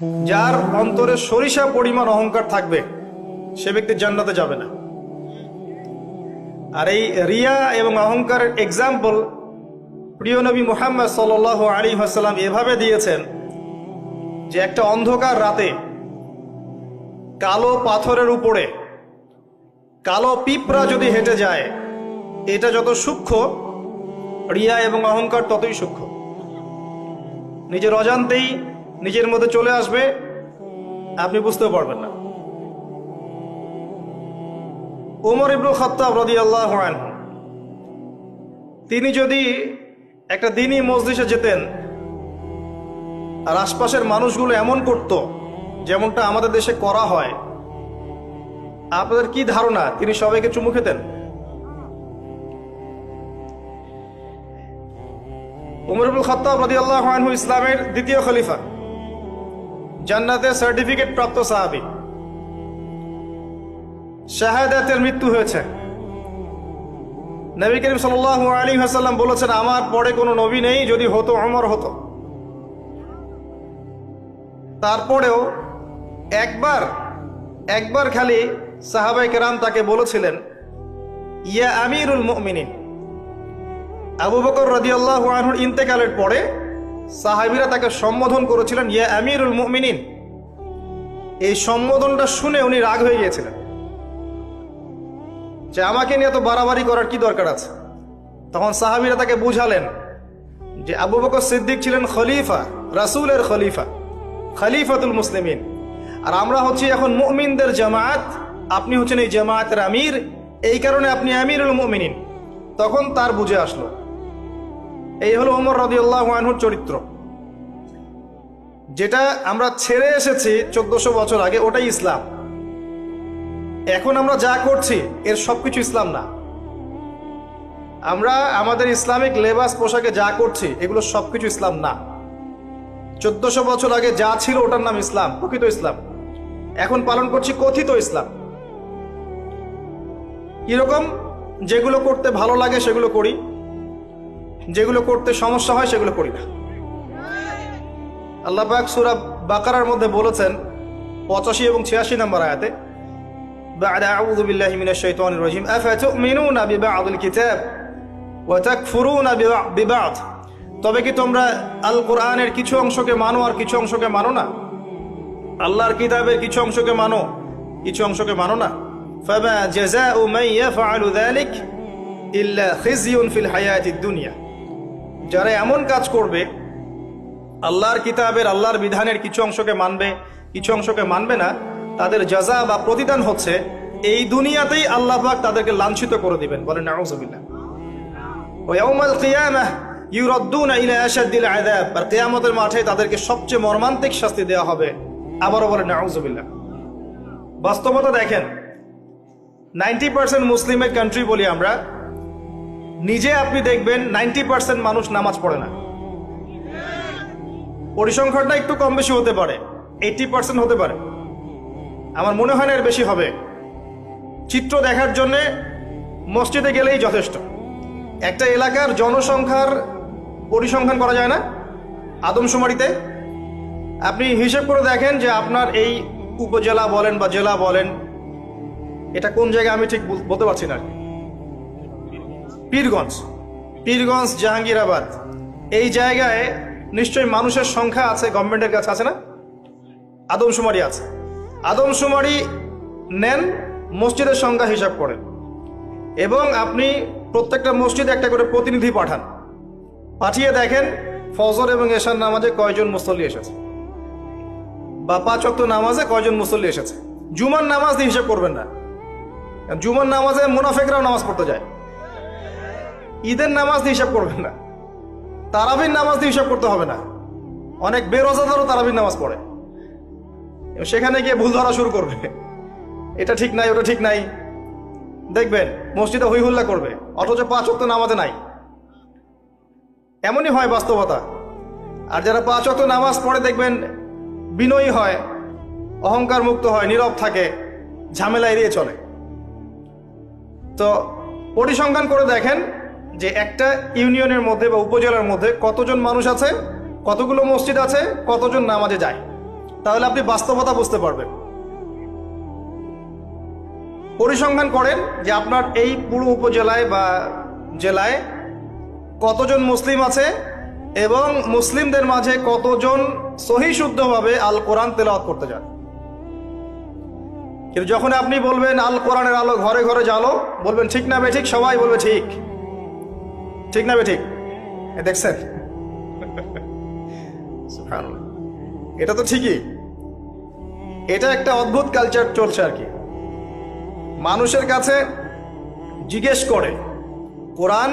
যার অন্তরে সরিষা পরিমাণ অহংকার থাকবে, সে ব্যক্তি জান্নাতে যাবে না। আর এই রিয়া এবং অহংকারের এক্সাম্পল প্রিয় নবী মুহাম্মদ সাল আলী হাসাল্লাম এভাবে দিয়েছেন যে একটা অন্ধকার রাতে কালো পাথরের উপরে কালো পিঁপড়া যদি হেঁটে যায়, এটা যত সূক্ষ্ম, রিয়া এবং অহংকার ততই সূক্ষ্ম। নিজের অজান্তেই নিজের মধ্যে চলে আসবে, আপনি বুঝতেও পারবেন না। ওমর ইবরু খত্তাব রদি আল্লাহ তিনি যদি একটা দিনই মসজিদে যেতেন, আর আশপাশের মানুষগুলো এমন করত, যেমনটা আমাদের দেশে করা হয়, আপনাদের কি ধারণা, তিনি সবাইকে চুমু খেতেন? উমরুল খত্তাব রদি আল্লাহ ইসলামের দ্বিতীয় খলিফা। জান্নাতের সার্টিফিকেট প্রাপ্ত সাহাবি। শাহাদাতের মৃত্যু হয়েছে। নবী করিম সাল আলী হাসাল্লাম বলেছেন, আমার পরে কোনো নবী নেই, যদি হতো অমর হতো। তারপরেও একবার একবার খালি সাহাবাই কেরাম তাকে বলেছিলেন, ইয়া আমিরুল মুমিনিন। আবু বকর রাদিয়াল্লাহ আনহুর ইন্তেকালের পরে সাহাবিরা তাকে সম্বোধন করেছিলেন, ইয়া আমিরুল মুমিনিন। এই সম্বোধনটা শুনে উনি রাগ হয়ে গিয়েছিলেন। যে আমাকে নিয়ে এত বাড়াবাড়ি করার কি দরকার আছে? তখন সাহাবিরা তাকে বুঝালেন যে আবু বকর সিদ্দিক ছিলেন খলিফা, রাসূলের খলিফা, খলিফাতুল মুসলিমিন। আর আমরা হচ্ছি এখন মুমিনদের জামাত, আপনি হচ্ছেন এই জামায়াতের আমির, এই কারণে আপনি আমিরুল মুমিনিন। তখন তার বুঝে আসলো। এই হলো ওমর রদিউল্লাহ আনহুর চরিত্র। যেটা আমরা ছেড়ে এসেছি চোদ্দশো বছর আগে, ওটাই ইসলাম। এখন আমরা যা করছি, এর সবকিছু ইসলাম না। আমরা আমাদের ইসলামিক লেবাস, পোশাকে যা করছি, এগুলো সবকিছু ইসলাম না। চোদ্দশো বছর আগে যা ছিল, ওটার নাম ইসলাম, প্রকৃত ইসলাম। এখন পালন করছি কথিত ইসলাম। কীরকম? যেগুলো করতে ভালো লাগে, সেগুলো করি। যেগুলো করতে সমস্যা হয় সেগুলো করি না আল্লাহ পাক সুরা বাকারার মধ্যে বলেছেন পঁচাশি এবং ছিয়াশি নম্বর আয়াতে بعد أعوذ بالله من الشيطان الرجيم أفتؤمنون ببعض الكتاب وتكفرون ببع- ببعض তবে কি তোমরা আল কোরআনের কিছু অংশকে মানো আর কিছু অংশকে মানো না আল্লাহর কিতাবের কিছু অংশকে মানো কিছু অংশকে মানো না فما جزاء من يفعل ذلك إلا خزي في الحياة الدنيا যারা এমন কাজ করবে, আল্লাহর কিতাবের, আল্লাহর বিধানের কিছু অংশকে মানবে, কিছু অংশকে মানবে না, তাদের যাজা বা প্রতিদান হচ্ছে, এই দুনিয়াতেই আল্লাহ পাক তাদেরকে লাঞ্ছিত করে দিবেন। বলেন, নাউজুবিল্লাহ। ওয়াউমাল কিয়ামাহ ইউরাদ্দুনা ইলা আশাদ্দিল আযাব। আর মাঠে তাদেরকে সবচেয়ে মর্মান্তিক শাস্তি দেওয়া হবে। আবারও বলেন, নাউজুবিল্লাহ। বাস্তবতা দেখেন, নাইনটি পার্সেন্ট মুসলিমের কান্ট্রি বলি আমরা নিজে আপনি দেখবেন নাইনটি পার্সেন্ট মানুষ নামাজ পড়ে না। পরিসংখ্যানটা একটু কম বেশি হতে পারে এইটি পার্সেন্ট হতে পারে। আমার মনে হয় না এর বেশি হবে। চিত্র দেখার জন্যে মসজিদে গেলেই যথেষ্ট। একটা এলাকার জনসংখ্যার পরিসংখ্যান করা যায় না আদমশুমারিতে। আপনি হিসেব করে দেখেন যে আপনার এই উপজেলা বলেন বা জেলা বলেন, এটা কোন জায়গায় আমি ঠিক বল- বলতে পারছি না আর কি। পীরগঞ্জ পীরগঞ্জ, জাহাঙ্গীরাবাদ। এই জায়গায় নিশ্চয়ই মানুষের সংখ্যা আছে, গভর্নমেন্টের কাছে আছে না? আদমশুমারি আছে। আদমশুমারি নেন, মসজিদের সংখ্যা হিসাব করেন। এবং আপনি প্রত্যেকটা মসজিদে একটা করে প্রতিনিধি পাঠান। পাঠিয়ে দেখেন, ফজর এবং এশার নামাজে কয়জন মুসল্লি এসেছে? বা পাঁচ অক্ত নামাজে কয়জন মুসল্লি এসেছে? জুমার নামাজ দিয়ে হিসাব করবেন না। জুমার নামাজে মুনাফেকরাও নামাজ পড়তে যায়। ঈদের নামাজ দিয়ে হিসাব করবেন না। তারাবির নামাজ দিয়ে হিসাব করতে হবে না। অনেক বেরোজাদারও তারাবির নামাজ পড়ে। সেখানে গিয়ে ভুল ধরা শুরু করবে। এটা ঠিক নাই, ওটা ঠিক নাই। দেখবেন, মসজিদে হই হুল্লা করবে, অথচ পাঁচ অক্ত নামাজে নাই। এমনই হয় বাস্তবতা। আর যারা পাঁচ অক্ত নামাজ পড়ে, দেখবেন বিনয়ী হয়, অহংকার মুক্ত হয়, নীরব থাকে, ঝামেলা এড়িয়ে চলে। তো পরিসংখ্যান করে দেখেন যে একটা ইউনিয়নের মধ্যে বা উপজেলার মধ্যে কতজন মানুষ আছে, কতগুলো মসজিদ আছে, কতজন নামাজে যায়? তাহলে আপনি বাস্তবতা বুঝতে পারবেন। পরিসংখ্যান করেন যে আপনার এই পুরো উপজেলায় বা জেলায় কতজন মুসলিম আছে এবং মুসলিমদের মাঝে কতজন সহি শুদ্ধভাবে আল কোরআন তেলাওয়াত করতে যান। কিন্তু যখন আপনি বলবেন, আল কোরআনের আলো ঘরে ঘরে জ্বালো, বলবেন, ঠিক না বে, ঠিক সবাই বলবে, ঠিক। ঠিক না ঠিক? দেখছেন? এটা তো ঠিকই। এটা একটা অদ্ভুত কালচার চলছে আর কি। মানুষের কাছে জিজ্ঞেস করে, কোরআন,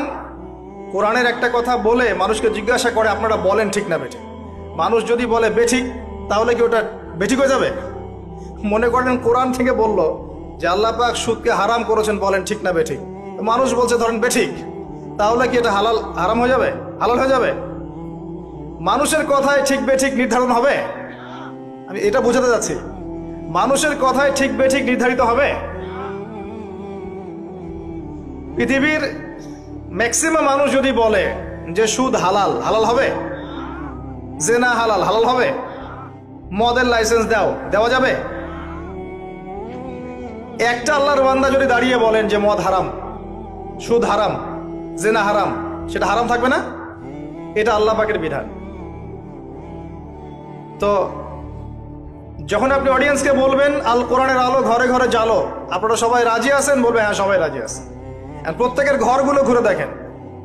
কোরআনের একটা কথা বলে মানুষকে জিজ্ঞাসা করে, আপনারা বলেন ঠিক না বেঠিক মানুষ যদি বলে বেঠিক তাহলে কি ওটা বেঠিক হয়ে যাবে? মনে করেন কোরআন থেকে বলল যে, আল্লাহ পাক সুদকে হারাম করেছেন বলেন ঠিক না বেঠিক মানুষ বলছে, ধরেন বেঠিক তাহলে কি এটা হালাল হারাম হয়ে যাবে? হালাল হয়ে যাবে? মানুষের কথায় ঠিক বেঠিক নির্ধারণ হবে? আমি এটা বোঝাতে যাচ্ছি। মানুষের কথায় ঠিক বেঠিক নির্ধারিত হবে? পৃথিবীর ম্যাক্সিমাম মানুষ যদি বলে যে সুদ হালাল হালাল হবে? জেনা হালাল হালাল হবে? মদের লাইসেন্স দাও, দেওয়া যাবে? একটা আল্লাহর বান্দা যদি দাঁড়িয়ে বলেন যে মদ হারাম, সুদ হারাম জেনা হারাম, সেটা হারাম থাকবে না? এটা আল্লাহ পাকের বিধান। তো যখন আপনি অডিয়েন্সকে বলবেন, আল কোরআনের আলো ঘরে ঘরে জালো আপনারা সবাই রাজি আছেন? বলবে হ্যাঁ সবাই রাজি আছে। আর প্রত্যেকের ঘরগুলো ঘুরে দেখেন।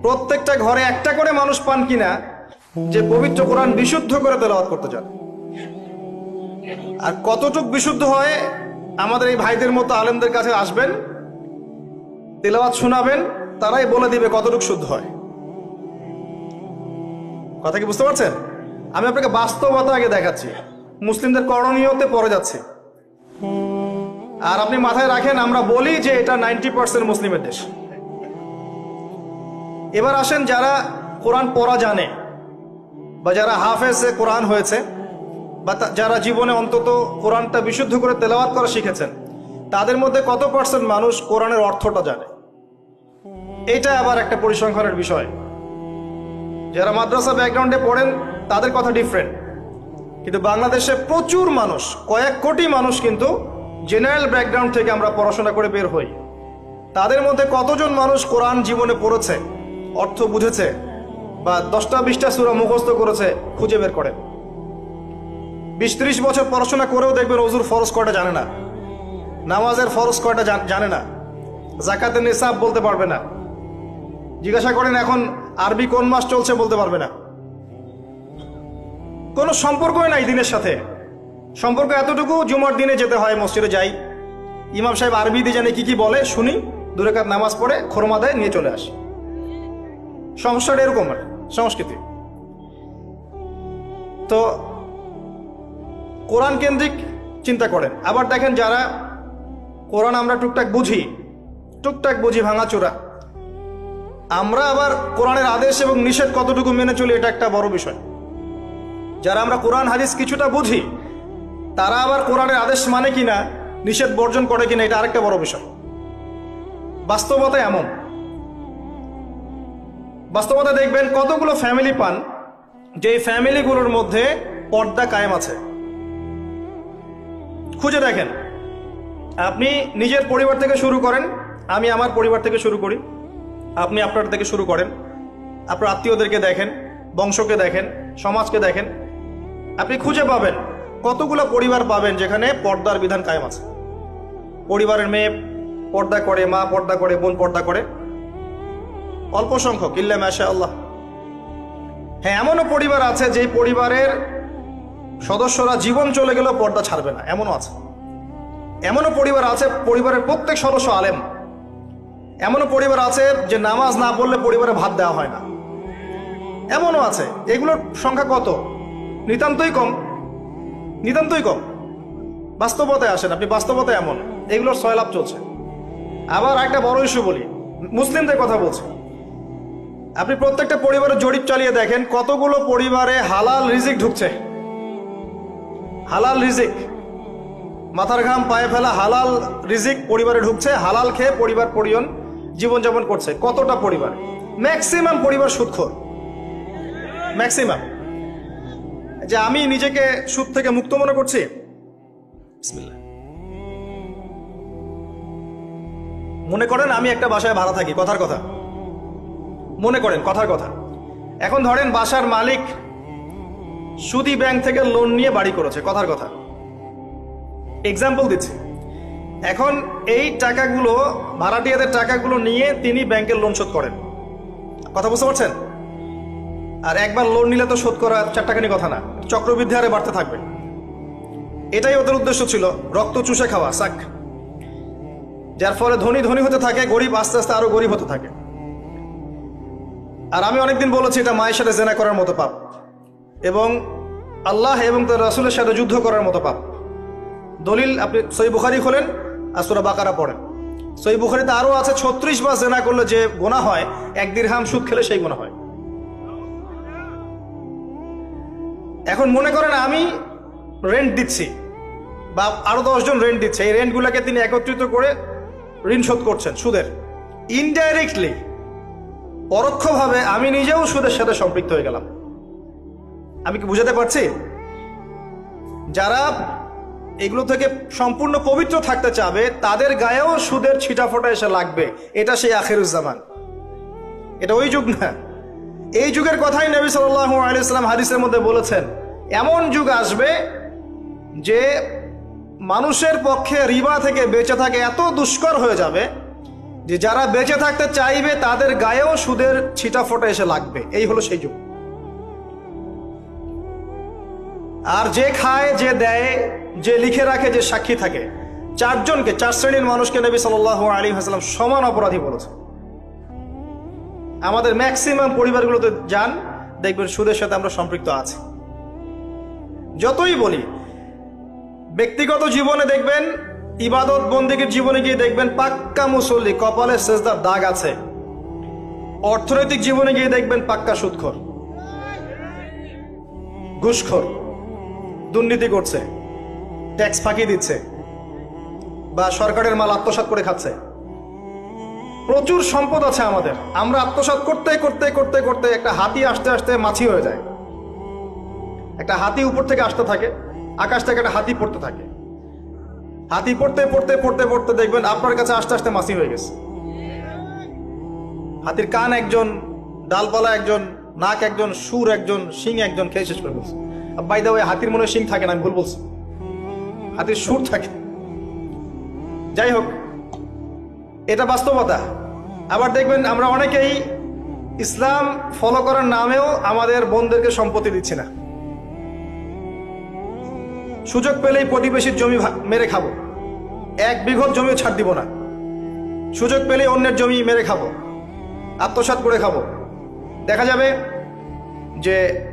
প্রত্যেকটা ঘরে একটা করে মানুষ পান কিনা, যে পবিত্র কোরআন বিশুদ্ধ করে তেলাওয়াত করতে চান। আর কতটুক বিশুদ্ধ হয়, আমাদের এই ভাইদের মতো আলেমদের কাছে আসবেন, তেলাওয়াত শোনাবেন তারাই বলে দিবে কতটুকু শুদ্ধ হয়। কথা কি বুঝতে পারছেন? আমি আপনাকে বাস্তবতা আগে দেখাচ্ছি। মুসলিমদের করণীয়তে পড়ে যাচ্ছে। আর আপনি মাথায় রাখেন, আমরা বলি যে এটা নাইনটি পার্সেন্ট মুসলিমের দেশ। এবার আসেন যারা কোরআন পড়া জানে, বা যারা হাফেজে কোরআন হয়েছে, বা যারা জীবনে অন্তত কোরআনটা বিশুদ্ধ করে তেলাওয়াত করা শিখেছেন, তাদের মধ্যে কত পার্সেন্ট মানুষ কোরআনের অর্থটা জানে? এইটা আবার একটা পরিসংখ্যানের বিষয়। যারা মাদ্রাসা ব্যাকগ্রাউন্ডে পড়েন, তাদের কথা ডিফারেন্ট কিন্তু বাংলাদেশে প্রচুর মানুষ, কয়েক কোটি মানুষ কিন্তু জেনারেল ব্যাকগ্রাউন্ড থেকে আমরা পড়াশোনা করে বের হই। তাদের মধ্যে কতজন মানুষ কোরআন জীবনে পড়েছে, অর্থ বুঝেছে, বা দশটা, বিশটা সুরা মুখস্থ করেছে, খুঁজে বের করেন? বিশ, ত্রিশ বছর পড়াশোনা করেও দেখবেন অজুর ফরজ কয়টা জানে না। নামাজের ফরজ কয়টা জানে না। জাকাতের নিসাব বলতে পারবে না। জিজ্ঞাসা করেন, এখন আরবি কোন মাস চলছে বলতে পারবে না। কোনো সম্পর্কই নাই দিনের সাথে। সম্পর্ক এতটুকু জুমার দিনে যেতে হয়, মসজিদে যাই। ইমাম সাহেব আরবি দিয়ে জানে কি কি বলে, শুনি। দুরেকাত নামাজ পড়ে, খোরমা দেয় নিয়ে চলে আসি। সমস্যাটা এরকম আর, সংস্কৃতি। তো কোরআন কেন্দ্রিক চিন্তা করেন। আবার দেখেন যারা কোরআন আমরা টুকটাক বুঝি টুকটাক বুঝি ভাঙাচোরা। আমরা আবার কোরআনের আদেশ এবং নিষেধ কতটুকু মেনে চলি, এটা একটা বড় বিষয়। যারা আমরা কোরআন, হাদিস কিছুটা বুঝি, তারা আবার কোরআনের আদেশ মানে কিনা, নিষেধ বর্জন করে কিনা, এটা আরেকটা বড় বিষয়। বাস্তবতা এমন। বাস্তবতা দেখবেন, কতগুলো ফ্যামিলি পান যে ফ্যামিলিগুলোর মধ্যে পর্দা কায়েম আছে। খুঁজে দেখেন, আপনি নিজের পরিবার থেকে শুরু করেন, আমি আমার পরিবার থেকে শুরু করি। আপনি আপনার থেকে শুরু করেন। আপনার আত্মীয়দেরকে দেখেন, বংশকে দেখেন, সমাজকে দেখেন। আপনি খুঁজে পাবেন, কতগুলো পরিবার পাবেন যেখানে পর্দার বিধান কায়েম আছে। পরিবারের মেয়ে পর্দা করে, মা পর্দা করে, বোন পর্দা করে। অল্প সংখ্যক, ইল্লা মাশা আল্লাহ হ্যাঁ এমনও পরিবার আছে যে পরিবারের সদস্যরা জীবন চলে গেলেও পর্দা ছাড়বে না। এমনও আছে। এমনও পরিবার আছে, পরিবারের প্রত্যেক সদস্য আলেম। এমনও পরিবার আছে যে নামাজ না পড়লে পরিবারে ভাত দেওয়া হয় না। এমনও আছে। এগুলোর সংখ্যা কত? নিতান্তই কম। নিতান্তই কম। বাস্তবতায় আসেন আপনি বাস্তবতায় এমন। এগুলোর সয়লাভ চলছে। আবার একটা বড় ইস্যু বলি। মুসলিমদের কথা বলছি। আপনি প্রত্যেকটা পরিবারের জরিপ চালিয়ে দেখেন, কতগুলো পরিবারে হালাল রিজিক ঢুকছে। হালাল রিজিক। মাথার ঘাম, পায়ে ফেলা, হালাল রিজিক পরিবারে ঢুকছে। হালাল খেয়ে পরিবার পরিজন জীবনযাপন করছে, কতটা পরিবার? ম্যাক্সিমাম পরিবার সুদখোর ম্যাক্সিমাম যে আমি নিজেকে সুদ থেকে মুক্ত মনে করছি? মনে করেন আমি একটা বাসায় ভাড়া থাকি, কথার কথা। মনে করেন, কথার কথা। এখন ধরেন বাসার মালিক সুদি ব্যাংক থেকে লোন নিয়ে বাড়ি করেছে, কথার কথা। এক্সাম্পল দিচ্ছি। এখন এই টাকাগুলো, ভাড়াটিয়াদের টাকাগুলো নিয়ে তিনি ব্যাংকের লোন শোধ করেন। কথা বুঝতে পারছেন? আর একবার লোন নিলে তো শোধ করা চারটাখানি কথা না, চক্রবৃদ্ধি হারে বাড়তে থাকবে। এটাই ওদের উদ্দেশ্য ছিল, রক্ত চুষে খাওয়া, সাক। যার ফলে ধনী ধনী হতে থাকে, গরিব আস্তে আস্তে আরও গরিব হতে থাকে। আর আমি অনেকদিন বলেছি, এটা মায়ের সাথে জেনা করার মতো পাপ। এবং আল্লাহ এবং তার রাসুলের সাথে যুদ্ধ করার মতো পাপ। দলিল আপনি সই বুখারি খোলেন। আর সুরা বাকারা পড়েন সই বুখারিতে আরও আছে, ছত্রিশ বার জেনা করলে যে গোনা হয়, এক দিরহাম সুদ খেলে সেই গোনা হয়। এখন মনে করেন আমি রেন্ট দিচ্ছি, বা আরও দশজন রেন্ট দিচ্ছে, এই রেন্টগুলোকে তিনি একত্রিত করে ঋণ শোধ করছেন সুদের। ইনডাইরেক্টলি পরোক্ষভাবে আমি নিজেও সুদের সাথে সম্পৃক্ত হয়ে গেলাম। আমি কি বুঝাতে পারছি? যারা এগুলো থেকে সম্পূর্ণ পবিত্র থাকতে চাবে, তাদের গায়েও সুদের ছিটাফোটা এসে লাগবে। এটা সেই আখেরুজ্জামান এটা ওই যুগ না। এই যুগের কথাই নবী সাল্লাহ আলাইসালাম হাদিসের মধ্যে বলেছেন। এমন যুগ আসবে যে মানুষের পক্ষে রিবা থেকে বেঁচে থাকে এত দুষ্কর হয়ে যাবে যে যারা বেঁচে থাকতে চাইবে, তাদের গায়েও সুদের ছিটাফোটা এসে লাগবে। এই হলো সেই যুগ। আর যে খায়, যে দেয়, যে লিখে রাখে, যে সাক্ষী থাকে। চারজনকে, চার শ্রেণির মানুষকে নবী সাল আলী হাসলাম সমান অপরাধী বলেছে আমাদের ম্যাক্সিমাম পরিবারগুলোতে যান, দেখবেন সুদের সাথে আমরা সম্পৃক্ত আছি। যতই বলি, ব্যক্তিগত জীবনে দেখবেন, ইবাদত বন্দীগীর জীবনে গিয়ে দেখবেন পাক্কা মুসল্লি, কপালে সেজদার দাগ আছে। অর্থনৈতিক জীবনে গিয়ে দেখবেন পাক্কা সুদখোর, ঘুষখোর। দুর্নীতি করছে, ট্যাক্স ফাঁকি দিচ্ছে বা সরকারের মাল আত্মসাৎ করে খাচ্ছে। প্রচুর সম্পদ আছে আমাদের। আমরা আত্মসাৎ করতে করতে করতে করতে একটা হাতি আসতে আসতে মাছি হয়ে যায়। একটা হাতি উপর থেকে আসতে থাকে, আকাশ থেকে একটা হাতি পড়তে থাকে। হাতি পড়তে পড়তে পড়তে পড়তে দেখবেন আপনার কাছে আস্তে আস্তে মাছি হয়ে গেছে। হাতির কান একজন, ডালপালা একজন, নাক একজন, সুর একজন, শিং একজন খেয়ে শেষ করে ফেলছে। বাই দা ওই হাতির মনে শিং থাকে না, আমি ভুল বলছি। হাতির সুর থাকে। যাই হোক, এটা বাস্তবতা। আবার দেখবেন আমরা অনেকেই ইসলাম ফলো করার নামেও আমাদের বোনদেরকে সম্পত্তি দিচ্ছি না। সুযোগ পেলেই প্রতিবেশীর জমি মেরে খাব। এক বিঘত জমিও ছাড় দিব না। সুযোগ পেলেই অন্যের জমি মেরে খাব। আত্মসাৎ করে খাব। দেখা যাবে যে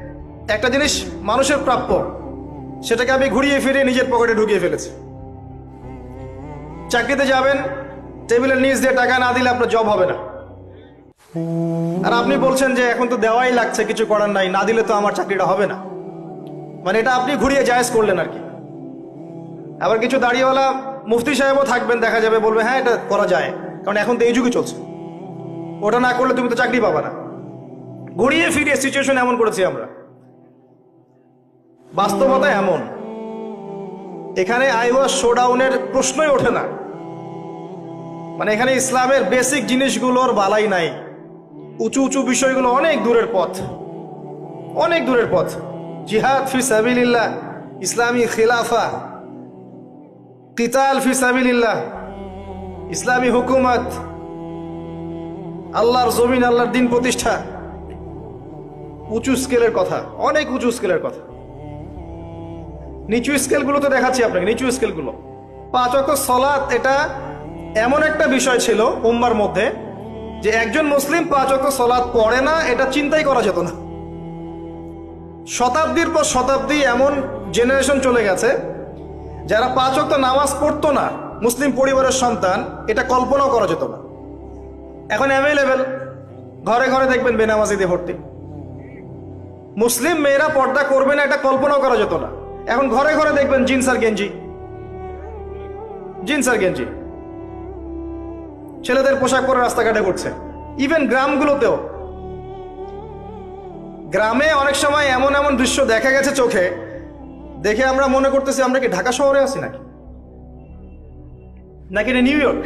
একটা জিনিস মানুষের প্রাপ্য, সেটাকে আমি ঘুরিয়ে ফিরিয়ে নিজের পকেটে ঢুকিয়ে ফেলেছি। চাকরিতে যাবেন, টেবিলের নিচ দিয়ে টাকা না দিলে আপনার জব হবে না। আর আপনি বলছেন যে এখন তো দেওয়াই লাগছে, কিছু করার নাই, না দিলে তো আমার চাকরিটা হবে না। মানে এটা আপনি ঘুরিয়ে জায়েজ করলেন আর কি। আবার কিছু দাঁড়িয়েওয়ালা মুফতি সাহেবও থাকবেন, দেখা যাবে, বলবে হ্যাঁ এটা করা যায়, কারণ এখন তো এই যুগে চলছে। ওটা না করলে তুমি তো চাকরি পাবা না। ঘুরিয়ে ফিরিয়ে সিচুয়েশন এমন করেছি আমরা। বাস্তবতা এমন। এখানে আইওয়া শোডাউনের প্রশ্নই ওঠে না। মানে এখানে ইসলামের বেসিক জিনিসগুলোর বালাই নাই। উঁচু উঁচু বিষয়গুলো অনেক দূরের পথ। অনেক দূরের পথ। জিহাদ ফি সাবিলিল্লাহ, ইসলামী খিলাফা, কিতাল ফি সাবিলিল্লাহ, ইসলামী হুকুমত, আল্লাহর জমিন, আল্লাহর দিন প্রতিষ্ঠা। উঁচু স্কেলের কথা, অনেক উঁচু স্কেলের কথা। নিচু স্কেলগুলো তো দেখাচ্ছি আপনাকে, নিচু স্কেলগুলো। পাঁচ অক্ট সলাৎ এটা এমন একটা বিষয় ছিল উম্মার মধ্যে যে একজন মুসলিম পাঁচ অক্ট সলাৎ পড়ে না, এটা চিন্তাই করা যেত না। শতাব্দীর পর শতাব্দী এমন জেনারেশন চলে গেছে, যারা পাঁচ অক্ট নামাজ পড়তো না, মুসলিম পরিবারের সন্তান, এটা কল্পনাও করা যেত না। এখন অ্যাভেলেবেল ঘরে ঘরে দেখবেন বেনামাজিদের ভর্তি। মুসলিম মেয়েরা পর্দা করবে না, এটা কল্পনাও করা যেত না। এখন ঘরে ঘরে দেখবেন জিন্স আর গেঞ্জি। জিন্স আর গেঞ্জি। ছেলেদের পোশাক পরে রাস্তাঘাটে ঘুরছে। ইভেন গ্রামগুলোতেও। গ্রামে অনেক সময় এমন এমন দৃশ্য দেখা গেছে চোখে, দেখে আমরা মনে করতেছি, আমরা কি ঢাকা শহরে আছি নাকি? নাকি এটা নিউ ইয়র্ক?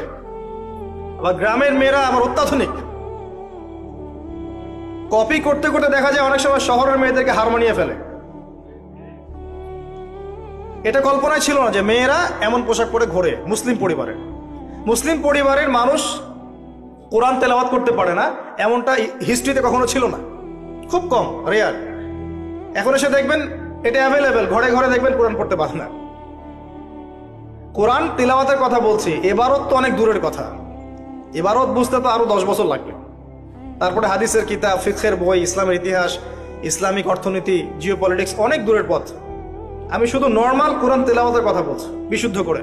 আবার গ্রামের মেয়েরা আমার অত্যাধুনিক। কপি করতে করতে দেখা যায় অনেক সময় শহরের মেয়েদেরকে হার মানিয়ে ফেলে। এটা কল্পনায় ছিল না যে মেয়েরা এমন পোশাক পরে ঘোরে মুসলিম পরিবারে। মুসলিম পরিবারের মানুষ কোরআন তেলাওয়াত করতে পারে না, এমনটা হিস্ট্রিতে কখনো ছিল না। খুব কম, রেয়ার। এখন এসে দেখবেন এটা অ্যাভেলেবেল ঘরে ঘরে দেখবেন কোরআন পড়তে পারে না। কোরআন তিলাওয়াতের কথা বলছি, এবারত তো অনেক দূরের কথা। এবারত বুঝতে তো আরও দশ বছর লাগবে। তারপরে হাদিসের কিতাব ফিক্সের বই, ইসলামের ইতিহাস, ইসলামিক অর্থনীতি জিও অনেক দূরের পথ। আমি শুধু নর্মাল কোরআন তেলাওয়াতের কথা বলছি, বিশুদ্ধ করে।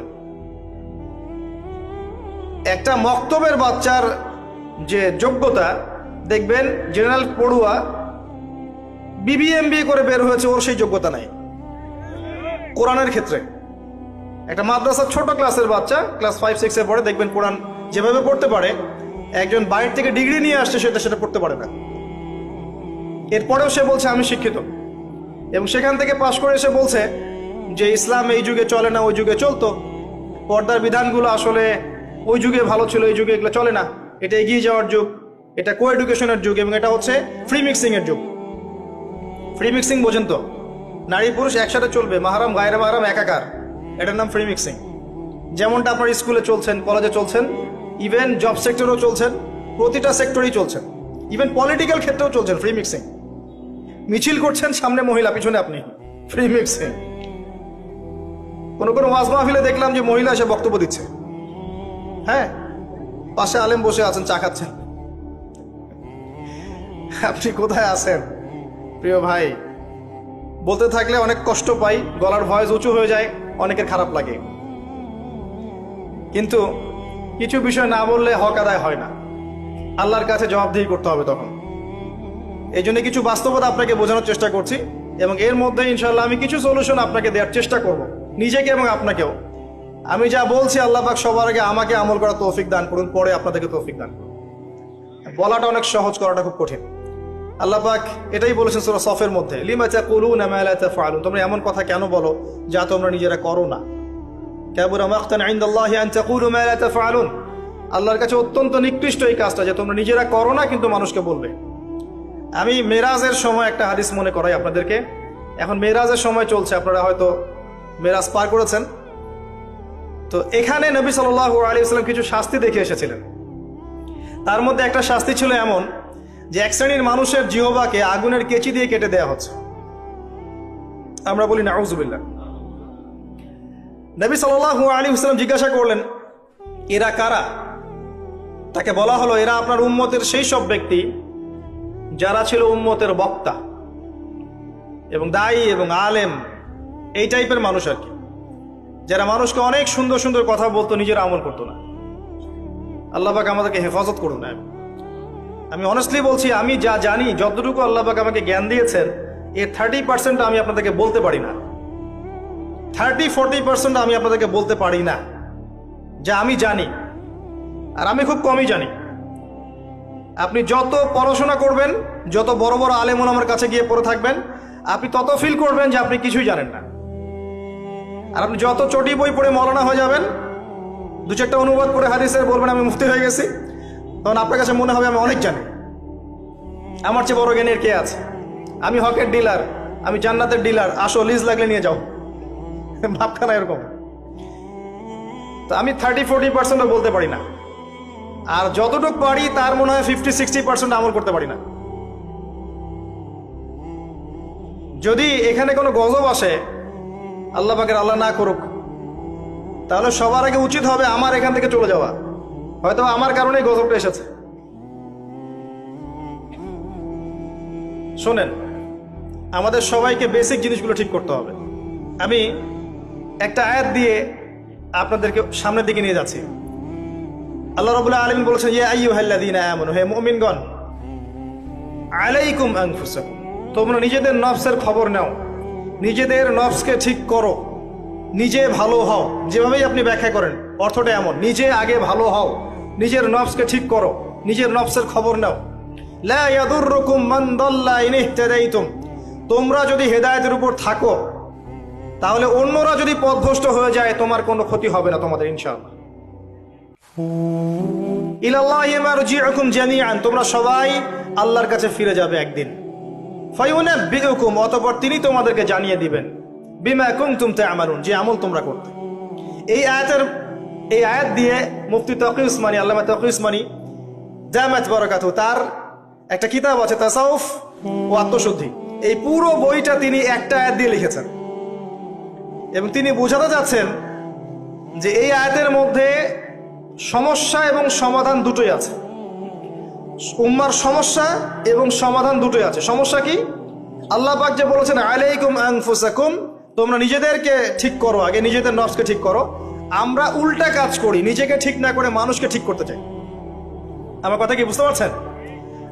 একটা মক্তবের বাচ্চার যে যোগ্যতা, দেখবেন জেনারেল পড়ুয়া বিবিএমবি করে বের হয়েছে, ওর সেই যোগ্যতা নাই। কোরআনের ক্ষেত্রে। একটা মাদ্রাসার ছোট ক্লাসের বাচ্চা, ক্লাস ফাইভ সিক্সে পড়ে, দেখবেন কোরআন যেভাবে পড়তে পারে, একজন বাইরে থেকে ডিগ্রি নিয়ে আসছে, সেটা সেটা পড়তে পারে না। এরপরেও সে বলছে, আমি শিক্ষিত। এবং সেখান থেকে পাশ করে এসে বলছে যে ইসলাম এই যুগে চলে না, ওই যুগে চলতো। পর্দার বিধানগুলো আসলে ওই যুগে ভালো ছিল, এই যুগে এগুলো চলে না। এটা এগিয়ে যাওয়ার যুগ, এটা কো এডুকেশনের যুগ এবং এটা হচ্ছে ফ্রি মিক্সিং এর যুগ। ফ্রি মিক্সিং বোঝেন তো? নারী পুরুষ একসাথে চলবে, মাহারাম, গায়ের মাহারাম, একাকার। এটার নাম ফ্রি মিক্সিং যেমনটা আপনার স্কুলে চলছেন কলেজে চলছেন ইভেন জব সেক্টরেও চলছেন, প্রতিটা সেক্টরেই চলছেন। ইভেন পলিটিক্যাল ক্ষেত্রেও চলছেন ফ্রি মিক্সিং মিছিল করছেন সামনে মহিলা, পিছনে আপনি। ফ্রি মিক্সিং কোনো কোনো ওয়াজ মাহফিলে দেখলাম যে মহিলা এসে বক্তব্য দিচ্ছে। হ্যাঁ? পাশে আলেম বসে আছেন, চা খাচ্ছেন। আপনি কোথায় আছেন? প্রিয় ভাই, বলতে থাকলে অনেক কষ্ট পাই, গলার ভয়েস উঁচু হয়ে যায়, অনেকের খারাপ লাগে। কিন্তু কিছু বিষয় না বললে হক আদায় হয় না। আল্লাহর কাছে জবাবদিহি করতে হবে তখন। এই জন্য কিছু বাস্তবতা আপনাকে বোঝানোর চেষ্টা করছি এবং এর মধ্যে ইনশাল্লাহ আমি কিছু সলিউশন আপনাকে দেওয়ার চেষ্টা করব, নিজেকে এবং আপনাকেও। আমি যা বলছি আল্লাহ পাক সবার আগে আমাকে আমল করা তৌফিক দান করুন, পরে আপনাদেরকে তৌফিক দান করুন। বলাটা অনেক সহজ, করাটা খুব কঠিন। আল্লাহ পাক এটাই বলেছেন সুরা সফের মধ্যে, লিমা তাকুলুনা মা লা তাফআলুন। তোমরা এমন কথা কেন বলো যা তোমরা নিজেরা করো না? আল্লাহর কাছে অত্যন্ত নিকৃষ্ট এই কাজটা, যে তোমরা নিজেরা করো না, কিন্তু মানুষকে বলবে। আমি মেরাজের সময় একটা হাদিস মনে করাই আপনাদেরকে। এখন মেরাজের সময় চলছে, আপনারা হয়তো মেরাজ পার করেছেন। তো এখানে নবী সাল্লাহ আলী ইসলাম কিছু শাস্তি দেখে এসেছিলেন। তার মধ্যে একটা শাস্তি ছিল এমন যে এক শ্রেণির মানুষের জিহবাকে আগুনের কেচি দিয়ে কেটে দেওয়া হচ্ছে। আমরা বলি না আউজুবিল্লা নবী সাল্লাহ আলী ইসলাম জিজ্ঞাসা করলেন, এরা কারা? তাকে বলা হলো, এরা আপনার উম্মতের সেই সব ব্যক্তি যারা ছিল উম্মতের বক্তা এবং দায়ী এবং আলেম, এই টাইপের মানুষ আর কি। যারা মানুষকে অনেক সুন্দর সুন্দর কথা বলতো, নিজের আমল করতো না। আল্লাহবাক আমাদেরকে হেফাজত করুন না আমি অনেস্টলি বলছি, আমি যা জানি, যতটুকু আল্লাহবাক আমাকে জ্ঞান দিয়েছেন, এর থার্টি পার্সেন্ট আমি আপনাদেরকে বলতে পারি না। থার্টি ফোরটি পার্সেন্ট আমি আপনাদেরকে বলতে পারি না। যা আমি জানি, আর আমি খুব কমই জানি। আপনি যত পড়াশোনা করবেন, যত বড় বড় আলেমন আমার কাছে গিয়ে পড়ে থাকবেন, আপনি তত ফিল করবেন যে আপনি কিছুই জানেন না। আর আপনি যত চটি বই পড়ে মলানা হয়ে যাবেন, দু চারটা অনুবাদ করে হাদিসের বলবেন, আমি মুফতি হয়ে গেছি, তখন আপনার কাছে মনে হবে আমি অনেক জানি। আমার চেয়ে বড় জ্ঞানের কে আছে? আমি হকের ডিলার আমি জান্নাতের ডিলার আসো লিজ লাগলে নিয়ে যাও। ভাবখানা এরকম। তো আমি থার্টি ফোরটি পার্সেন্টও বলতে পারি না। আর যতটুকু পারি তার মনে হয় ফিফটি সিক্সটি পার্সেন্ট আমল করতে পারি না। যদি এখানে কোনো গজব আসে, আল্লাহ পাকের আল্লাহ না করুক, তাহলে সবার আগে উচিত হবে আমার এখান থেকে চলে যাওয়া। হয়তো আমার কারণেই গজবটা এসেছে। শোনেন, আমাদের সবাইকে বেসিক জিনিসগুলো ঠিক করতে হবে। আমি একটা আয়াত দিয়ে আপনাদেরকে সামনের দিকে নিয়ে যাচ্ছি। আল্লাহ রবুল্লাহ আলমিন বলেছেন ইয়ে আইয়ু হাল্লাদিন আমন, হে মুমিনগণ, আলাইকুম আনফুসাকুম। তোমরা নিজেদের নফসের খবর নাও। নিজেদের নফসকে ঠিক করো। নিজে ভালো হও। যেভাবেই আপনি ব্যাখ্যা করেন, অর্থটা এমন, নিজে আগে ভালো হও। নিজের নফসকে ঠিক করো। নিজের নফসের খবর নাও। তোমরা যদি হেদায়েতের উপর থাকো, তাহলে অন্যরা যদি পথভ্রষ্ট হয়ে যায়, তোমার কোনো ক্ষতি হবে না তোমাদের, ইনশাআল্লাহ। ইলাল্লাহি মারজিউকুম জামিআন। তোমরা সবাই আল্লাহর কাছে ফিরে যাবে একদিন। ফায়ুনাব্বিউকুম, অতঃপর তিনি তোমাদেরকে জানিয়ে দিবেন, বিমা কুনতুম তা'মালুন, যে আমল তোমরা করতে। এই আয়াতের, এই আয়াত দিয়ে মুফতি তকি উসমানী, আল্লামা তকি উসমানী, জামাত বরকাত তার একটা কিতাব আছে, তাসাউফ ও আত্মশুদ্ধি। এই পুরো বইটা তিনি একটা আয়াত দিয়ে লিখেছেন। এবং তিনি বোঝাতে যাচ্ছেন যে এই আয়াতের মধ্যে সমস্যা এবং সমাধান দুটোই আছে। উম্মার সমস্যা এবং সমাধান দুটোই আছে। সমস্যা কি? আল্লাহ পাক যে বলেছেন, আলাইকুম আনফুসাকুম তোমরা নিজেদেরকে ঠিক করো আগে, নিজেদের নফসকে ঠিক করো। আমরা উল্টা কাজ করি, নিজেকে ঠিক না করে মানুষকে ঠিক করতে চাই। আমার কথা কি বুঝতে পারছেন?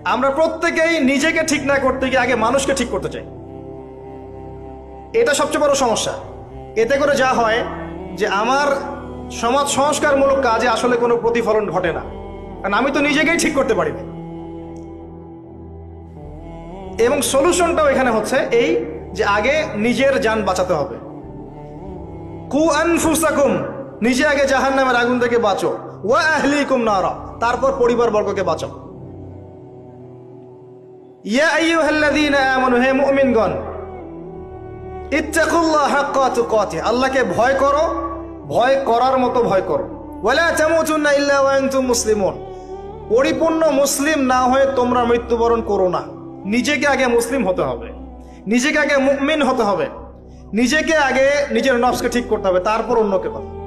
আমরা প্রত্যেকেই নিজেকে ঠিক না করতে গিয়ে আগে মানুষকে ঠিক করতে চাই। এটা সবচেয়ে বড় সমস্যা। এতে করে যা হয় যে আমার সমাজ সংস্কারমূলক কাজে আসলে কোনো প্রতিফলন ঘটে না। কারণ আমি তো নিজেকেই ঠিক করতে পারি না এবং সলিউশনটাও এখানে হচ্ছে এই যে আগে নিজের যান বাঁচাতে হবে। কু আনফুসাকুম, নিজে আগে জাহান নামের আগুন থেকে বাঁচো। ওয়া আহলিকুম নারা, তারপর পরিবার বর্গকে বাঁচো ইয়া আইয়ুহাল্লাযীনা আমানু, হে মুমিনগণ, ইত্তাকুল্লাহ হাক্কা তুকাতিহ, আল্লাহকে ভয় করো ভয় করার মতো ভয় করো। ওয়ালা পরিপূর্ণ মুসলিম না হয়ে তোমরা মৃত্যুবরণ করো না। নিজেকে আগে মুসলিম হতে হবে। নিজেকে আগে মুমিন হতে হবে। নিজেকে আগে নিজের নফসকে ঠিক করতে হবে, তারপর অন্যকে কথা